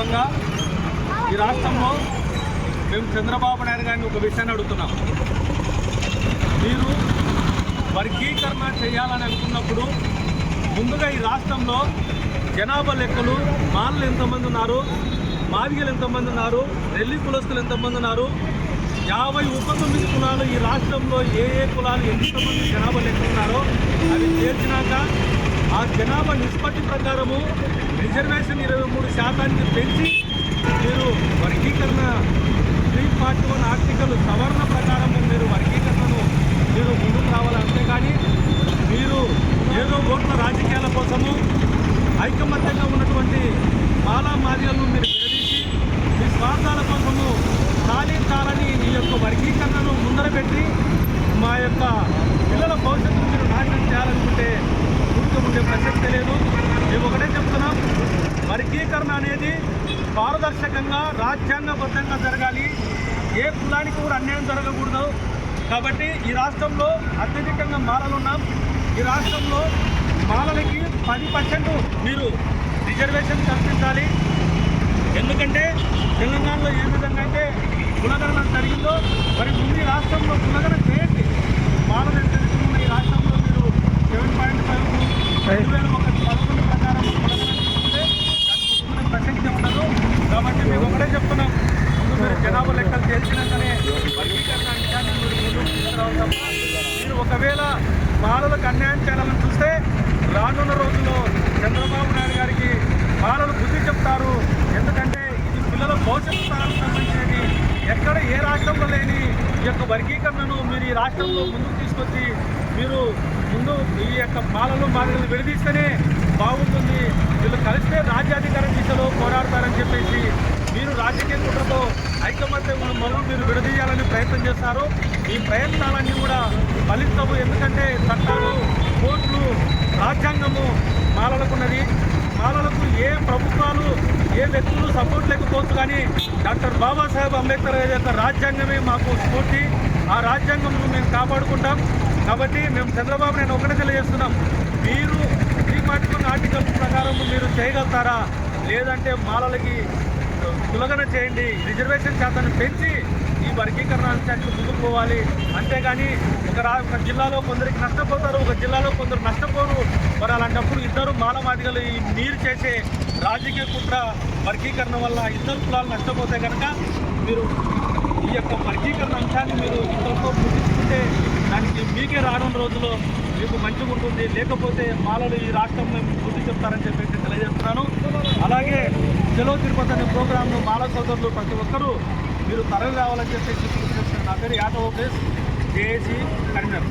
సందర్భంగా ఈ రాష్ట్రంలో మేము చంద్రబాబు నాయుడు గారిని ఒక విషయాన్ని అడుగుతున్నాం. మీరు వర్గీకరణ చేయాలని అనుకున్నప్పుడు ముందుగా ఈ రాష్ట్రంలో జనాభా లెక్కలు మాలలు ఎంతమంది ఉన్నారు మాదిగలు ఎంతమంది ఉన్నారు రెల్లి కులస్తులు ఎంతమంది ఉన్నారు యాభై ఉప తొమ్మిది కులాలు ఈ రాష్ట్రంలో ఏ ఏ కులాలు ఎంతమంది జనాభా లెక్కలు ఉన్నారో అవి చేర్చినాక ఆ జనాభా నిష్పత్తి ప్రకారము రిజర్వేషన్ ఇరవై మూడు శాతానికి పెంచి మీరు వర్గీకరణ త్రీ పార్ట్ వన్ ఆర్టికల్ సవరణ ప్రకారము మీరు వర్గీకరణను మీరు ముందుకు రావాలంటే కానీ మీరు ఏదో ఓట్ల రాజకీయాల కోసము ఐకమత్యంగా ఉన్నటువంటి మాలా మాదిలను మీరు విడదీసి మీ స్వార్థాల కోసం సాధించాలని ఈ యొక్క వర్గీకరణను ముందర పెట్టి మా యొక్క పిల్లల భవిష్యత్తును మీరు నాశనం చేయాలనుకుంటే ఊరికే ఉండే ప్రసక్తే లేదు మేము ఒకటే చెప్తున్నాం వర్గీకరణ అనేది పారదర్శకంగా రాజ్యాంగబద్ధంగా జరగాలి. ఏ కులానికి కూడా అన్యాయం జరగకూడదు. కాబట్టి ఈ రాష్ట్రంలో అత్యధికంగా మాలలున్నాం ఈ రాష్ట్రంలో మాలలకి పది పర్సెంట్ మీరు రిజర్వేషన్ కల్పించాలి. ఎందుకంటే తెలంగాణలో ఏ విధంగా అయితే కులగణన జరిగిందో మరి ముందు ఈ రాష్ట్రంలో కులగణన చేయండి. మాలలు ఎంత ఉన్న ఈ రాష్ట్రంలో మీరు సెవెన్ పాయింట్ ఫైవ్ రెండు వేల ఒక పదకొండు ప్రకారం కులగణన తీసుకుంటే దానికి ఒప్పుకునే ప్రసక్తి ఉండదు కాబట్టి మేము ఒకటే చెప్తున్నాం ముందు మీరు జనాభా లెక్కలు తేల్చినాకనే వర్గీకరణ అంశాన్ని మీరు ముందుకు మీరు ఒకవేళ బాలలకు అన్యాయం చేయాలని చూస్తే రానున్న రోజుల్లో చంద్రబాబు నాయుడు గారికి బాలలు బుద్ధి చెప్తారు. ఎందుకంటే ఇది పిల్లల భవిష్యత్తు తరాలకు సంబంధించినది. ఎక్కడ ఏ రాష్ట్రంలో లేని ఈ యొక్క వర్గీకరణను మీరు ఈ రాష్ట్రంలో ముందుకు తీసుకొచ్చి మీరు ముందు ఈ యొక్క బాలలు మాదిరిని విడదీస్తేనే బాగుంటుంది. వీళ్ళు కలిస్తే రాజ్యాధికారం దిశలో పోరాడతారని చెప్పేసి మీరు రాజకీయ కుట్రతో ఐకమత్యం మనం మీరు విడదీయాలని ప్రయత్నం చేస్తారు. ఈ ప్రయత్నాలన్నీ కూడా ఫలితము ఎందుకంటే చట్టాలు కోర్టులు రాజ్యాంగము మాలలకున్నది మాలలకు ఏ ప్రభుత్వాలు ఏ వ్యక్తులు సపోర్ట్ లేకపోవచ్చు కానీ డాక్టర్ బాబాసాహెబ్ అంబేద్కర్ గారి యొక్క రాజ్యాంగమే మాకు స్ఫూర్తి ఆ రాజ్యాంగం మేము కాపాడుకుంటాం. కాబట్టి మేము చంద్రబాబు నేను ఒకటే తెలియజేస్తున్నాం. మీరు త్రీ ఫార్టీ ఆర్టికల్ ప్రకారం మీరు చేయగలుగుతారా? లేదంటే మాలలకి తులగన చేయండి. రిజర్వేషన్ శాతాన్ని పెంచి ఈ ముందుకు పోవాలి. అంతేగాని ఒక రా ఒక జిల్లాలో కొందరికి నష్టపోతారు ఒక జిల్లాలో కొందరు నష్టపోరు. మరి అలాంటప్పుడు ఇద్దరు మాలమాదిగలు ఈ మీరు చేసే రాజకీయ కుట్ర వర్గీకరణ వల్ల ఇద్దరు కులాలు నష్టపోతే కనుక మీరు ఈ యొక్క వర్గీకరణ అంశాన్ని మీరు ఇతరులతో ముగించుకుంటే దానికి మీకే రానున్న రోజుల్లో మీకు మంచిగా ఉంటుంది. లేకపోతే మాలలు ఈ రాష్ట్రంలో మీకు బుద్ధి చెప్తారని చెప్పేసి తెలియజేస్తున్నాను. అలాగే సెలవు తిరుపతి అనే ప్రోగ్రాంను మాల సోదరులు ప్రతి ఒక్కరూ మీరు తరలి రావాలని చెప్పేసి పిలుపునిస్తున్నాను. నా పేరు యాదవ్ ప్లేస్ జేఏసీ కరీంనగర్